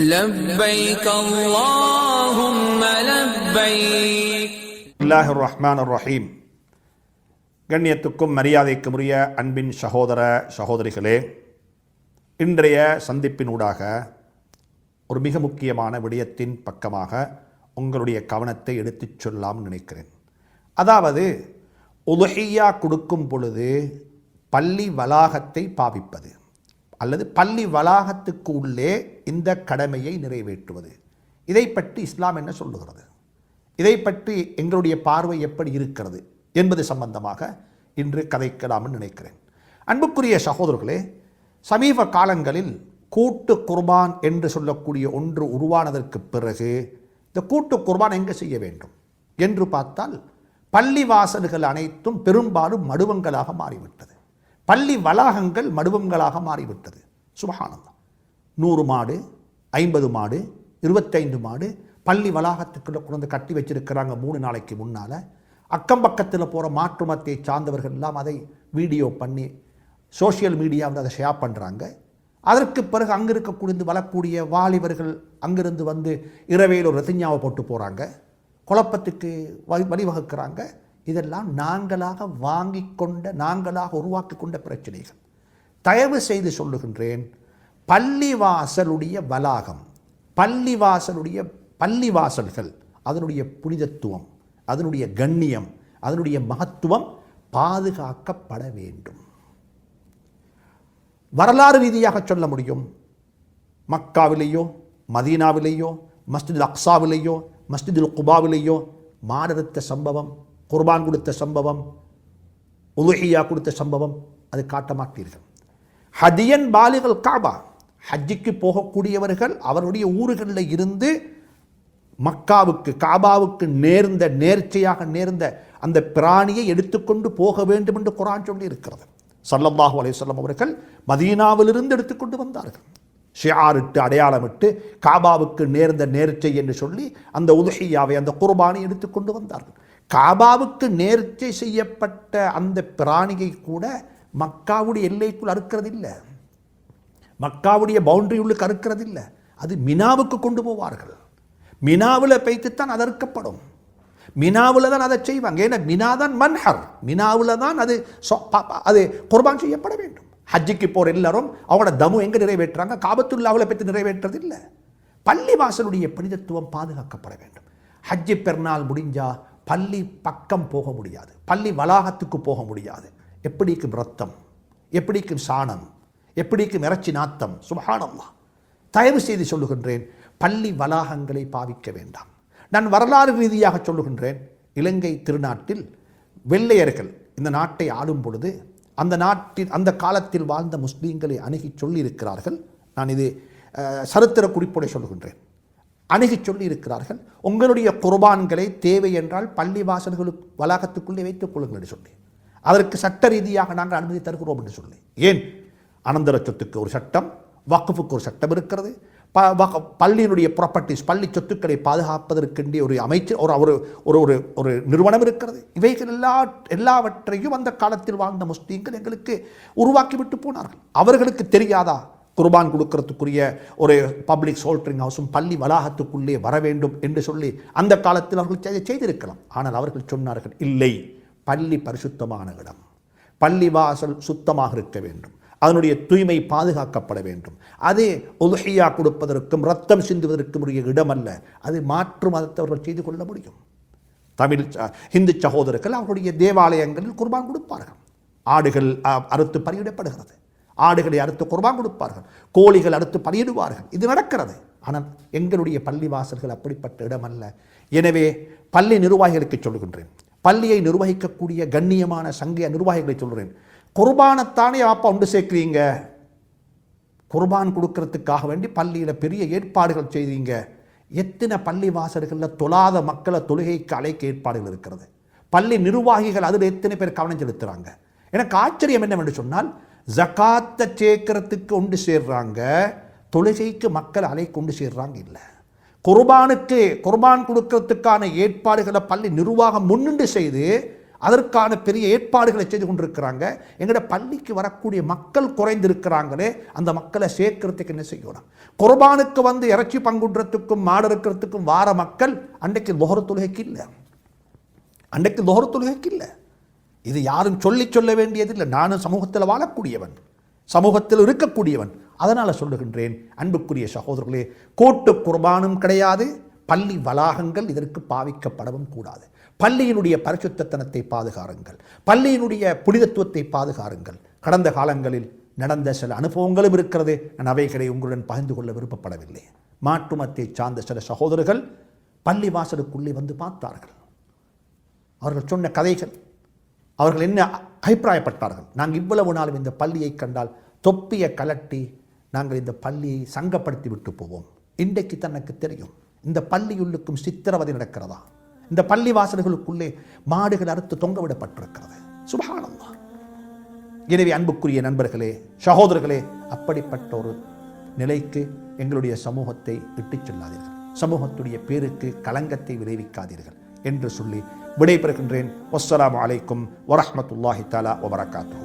لبيك اللهم لبيك இல்லாஹு ரஹ்மான் ரஹீம் கண்ணியத்துக்கும் மரியாதைக்கும் உரிய அன்பின் சகோதர சகோதரிகளே இன்றைய சந்திப்பினூடாக ஒரு மிக முக்கியமான விடயத்தின் பக்கமாக உங்களுடைய கவனத்தை எடுத்துச் சொல்லாமல் நினைக்கிறேன் அதாவது உதுஹியா கொடுக்கும் பொழுது பள்ளி வளாகத்தை பாவிப்பது அல்லது பள்ளி வளாகத்துக்கு உள்ளே இந்த கடமையை நிறைவேற்றுவது. இதை பற்றி இஸ்லாம் என்ன சொல்லுகிறது? இதை பற்றி எங்களுடைய பார்வை எப்படி இருக்கிறது என்பது சம்பந்தமாக இன்று கதைக்கலாம்னு நினைக்கிறேன். அன்புக்குரிய சகோதரர்களே சமீப காலங்களில் கூட்டு குர்பான் என்று சொல்லக்கூடிய ஒன்று உருவானதற்கு பிறகு இந்த கூட்டு குர்பான் எங்கே செய்ய வேண்டும் என்று பார்த்தால் பள்ளி வாசல்கள் அனைத்தும் பெரும்பாலும் மடுவங்களாக மாறிவிட்டது. பள்ளி வளாகங்கள் மடுவங்களாக மாறிவிட்டது. சுபகானந்தம் நூறு மாடு ஐம்பது மாடு இருபத்தைந்து மாடு பள்ளி வளாகத்துக்குள்ளே கொண்டு கட்டி வச்சிருக்கிறாங்க மூணு நாளைக்கு முன்னால். அக்கம் பக்கத்தில் போகிற மாற்று மதத்தை சார்ந்தவர்கள் எல்லாம் அதை வீடியோ பண்ணி சோஷியல் மீடியாவில் அதை ஷேர் பண்ணுறாங்க அதற்கு பிறகு அங்கே இருக்கக்கூடிய வரக்கூடிய வாலிபர்கள் அங்கிருந்து வந்து இரவையில் ஒரு ரத்திஞ்சாவை போட்டு போகிறாங்க குழப்பத்துக்கு வழி வழிவகுக்கிறாங்க. இதெல்லாம் நாங்களாக வாங்கி கொண்ட நாங்களாக உருவாக்கி கொண்ட பிரச்சனைகள். தயவு செய்து சொல்லுகின்றேன் பள்ளிவாசலுடைய வளாகம் பள்ளிவாசலுடைய பள்ளிவாசல்கள் அதனுடைய புனிதத்துவம் அதனுடைய கண்ணியம் அதனுடைய மகத்துவம் பாதுகாக்கப்பட வேண்டும். வரலாறு ரீதியாக சொல்ல முடியும். மக்காவிலேயோ மதீனாவிலேயோ மஸ்ஜித் அக்சாவிலேயோ மஸ்ஜிதுல் குபாவிலேயோ மாடறுத்த சம்பவம் குர்பான் கொடுத்த சம்பவம் உலுஹியா கொடுத்த சம்பவம் அது காட்ட மாட்டீர்கள் ஹதியன் பாலிகள் காபா ஹஜ்ஜிக்கு போகக்கூடியவர்கள் அவருடைய ஊர்களில் இருந்து மக்காவுக்கு காபாவுக்கு நேர்ந்த நேர்ச்சையாக நேர்ந்த அந்த பிராணியை எடுத்துக்கொண்டு போக வேண்டும் என்று குரான் சொல்லி இருக்கிறது சல்லல்லாஹு அலையம் அவர்கள் மதீனாவிலிருந்து எடுத்துக்கொண்டு வந்தார்கள். ஷியாரிட்டு அடையாளமிட்டு காபாவுக்கு நேர்ந்த நேர்ச்சை என்று சொல்லி அந்த உதுஹியாவை அந்த குர்பானை எடுத்துக்கொண்டு வந்தார்கள். காபாவுக்கு நேர்ச்சை செய்யப்பட்ட அந்த பிராணியை கூட மக்காவுடைய எல்லைக்குள் அறுக்கிறதில்லை. மக்காவுடைய பவுண்டரி உள்ளுக்கு அறுக்கிறதில்லை அது மினாவுக்கு கொண்டு போவார்கள். மினாவில் பைத்துத்தான் அது அறுக்கப்படும். மினாவில் தான் அதை செய்வாங்க. ஏன்னா மினா தான் மன்ஹர். மினாவில் தான் அது சொ- அது குர்பான் செய்யப்பட வேண்டும். ஹஜ்ஜிக்கு போகிற எல்லாரும் அவங்களோட தமு எங்கே நிறைவேற்றுறாங்க? காபத்துல்லாவில் பற்றி நிறைவேற்றுறது இல்லை பள்ளி வாசலுடைய புனிதத்துவம் பாதுகாக்கப்பட வேண்டும். ஹஜ்ஜி பெருநாள் முடிஞ்சால் பள்ளி பக்கம் போக முடியாது. பள்ளி வளாகத்துக்கு போக முடியாது. எப்படிக்கும் ரத்தம் எப்படிக்கும் சாணம்? எப்படிக்கும் இறைச்சி நாத்தம்? சுபகானம்மா தயவு செய்து சொல்லுகின்றேன் பள்ளி வளாகங்களை பாவிக்க வேண்டாம். நான் வரலாறு ரீதியாக சொல்லுகின்றேன் இலங்கை திருநாட்டில் வெள்ளையர்கள் இந்த நாட்டை ஆளும் பொழுது அந்த நாட்டில் அந்த காலத்தில் வாழ்ந்த முஸ்லீம்களை அணுகி சொல்லியிருக்கிறார்கள். நான் இது சரித்திர குறிப்போடு சொல்லுகின்றேன். அணுகி சொல்லியிருக்கிறார்கள் உங்களுடைய குர்பான்களை தேவை என்றால் பள்ளி வாசல்களுக்கு வளாகத்துக்குள்ளே வைத்துக் கொள்ளுங்கள் என்று சொல்லி. அதற்கு சட்ட ரீதியாக நாங்கள் அனுமதி தருகிறோம் என்று சொல்லி. ஏன்? அனந்தர சொத்துக்கு ஒரு சட்டம் வக்குஃபுக்கு ஒரு சட்டம் இருக்கிறது. ப வக- பள்ளியினுடைய ப்ராப்பர்ட்டிஸ் பள்ளி சொத்துக்களை பாதுகாப்பதற்கென்றே ஒரு அமைச்சர் ஒரு ஒரு ஒரு ஒரு ஒரு நிறுவனம் இருக்கிறது. இவைகள் எல்லா எல்லாவற்றையும் அந்த காலத்தில் வாழ்ந்த முஸ்லீம்கள் எங்களுக்கு உருவாக்கி விட்டு போனார்கள். அவர்களுக்கு தெரியாதா? குர்பான் கொடுக்கறதுக்குரிய ஒரு பப்ளிக் சோல்ட்ரிங் ஹவுஸும் பள்ளி வளாகத்துக்குள்ளே வர வேண்டும் என்று சொல்லி அந்த காலத்தில் அவர்கள் செய்திருக்கலாம். ஆனால் அவர்கள் சொன்னார்கள் இல்லை பள்ளி பரிசுத்தமான இடம். பள்ளி வாசல் சுத்தமாக இருக்க வேண்டும். அதனுடைய தூய்மை பாதுகாக்கப்பட வேண்டும். அது உதுஹியா கொடுப்பதற்கும் ரத்தம் சிந்துவதற்கும் உரிய இடமல்ல. அது மாற்று மதத்தவர்கள் செய்து கொள்ள முடியும். தமிழ் ச- இந்து சகோதரர்கள் அவர்களுடைய தேவாலயங்களில் குர்பான் கொடுப்பார்கள். ஆடுகள் அ, அறுத்து பறியிடப்படுகிறது ஆடுகளை அடுத்து குர்பான் கொடுப்பார்கள். கோழிகள் அடுத்து பலியிடுவார்கள். இது நடக்கிறது. ஆனால் எங்களுடைய பள்ளி வாசல்கள் அப்படிப்பட்ட அல்ல எனவே பள்ளி நிர்வாகிகளுக்கு சொல்கின்றேன் பள்ளியை நிர்வகிக்கக்கூடிய கண்ணியமான சங்க நிர்வாகிகளை சொல்கிறேன் குர்பானத்தானே அப்பா ஒன்று சேர்க்குறீங்க? குர்பான் கொடுக்கறதுக்காக வேண்டி பள்ளியில் பெரிய ஏற்பாடுகள் செய்தீங்க. எத்தனை பள்ளி வாசல்களில் தொழாத மக்களை தொழுகைக்கு அழைக்க ஏற்பாடுகள் இருக்கிறது. பள்ளி நிர்வாகிகள் அதில் எத்தனை பேர் கவனம் செலுத்துகிறாங்க எனக்கு ஆச்சரியம் என்னவென்று சொன்னால் ஜகாத்தை சேர்க்கறதுக்கு கொண்டு சேர்றாங்க தொழுகைக்கு மக்கள் அலை கொண்டு சேர்றாங்க இல்லை. குர்பானுக்கு குர்பான் கொடுக்கறதுக்கான ஏற்பாடுகளை பள்ளி நிர்வாகம் முன்னின்று செய்து அதற்கான பெரிய ஏற்பாடுகளை செய்து கொண்டிருக்கிறாங்க. எங்களோட பள்ளிக்கு வரக்கூடிய மக்கள் குறைந்திருக்கிறாங்களே அந்த மக்களை சேர்க்கறதுக்கு என்ன செய்யணும்? குர்பானுக்கு வந்து இறைச்சி பங்குன்றத்துக்கும் மாடு இருக்கிறதுக்கும் வார மக்கள் அன்றைக்கு லோகர தொழுகைக்கு இல்லை. அன்றைக்கு லோகர தொழுகைக்கு இல்லை. இது யாரும் சொல்லி சொல்ல வேண்டியதில்லை. நானும் சமூகத்தில் வாழக்கூடியவன். சமூகத்தில் இருக்கக்கூடியவன். அதனால் சொல்லுகின்றேன் அன்புக்குரிய சகோதரர்களே கோட்டு குர்பானும் கிடையாது பள்ளி வளாகங்கள் இதற்கு பாவிக்கப்படவும் கூடாது. பள்ளியினுடைய பரிசுத்தத்தனத்தை பாதுகாருங்கள். பள்ளியினுடைய புனிதத்துவத்தை பாதுகாருங்கள். கடந்த காலங்களில் நடந்த சில அனுபவங்களும் இருக்கிறது. நான் அவைகளை உங்களுடன் பகிர்ந்து கொள்ள விருப்பப்படவில்லை. மாற்று மத்தை சார்ந்த சில சகோதரர்கள் பள்ளி வாசலுக்குள்ளே வந்து பார்த்தார்கள். அவர்கள் சொன்ன கதைகள் அவர்கள் என்ன அபிப்பிராயப்பட்டார்கள்? நாங்கள் இவ்வளவு நாளும் இந்த பள்ளியை கண்டால் தொப்பியை கலட்டி நாங்கள் இந்த பள்ளியை சங்கப்படுத்தி விட்டு போவோம். இன்றைக்கு தனக்கு தெரியும் இந்த பள்ளியுள்ளுக்கும் சித்திரவதை நடக்கிறதா? இந்த பள்ளி வாசல்களுக்குள்ளே மாடுகள் அறுத்து தொங்க விடப்பட்டிருக்கிறது. எனவே அன்புக்குரிய நண்பர்களே சகோதரர்களே அப்படிப்பட்ட ஒரு நிலைக்கு எங்களுடைய சமூகத்தை இட்டுச் செல்லாதீர்கள். சமூகத்துடைய பேருக்கு களங்கத்தை விளைவிக்காதீர்கள். என்று சொல்லி விடைபெறுகின்றேன் வஸ்ஸலாமு அலைக்கும் வரஹ்மத்துல்லாஹி தஆலா வபரகாத்துஹு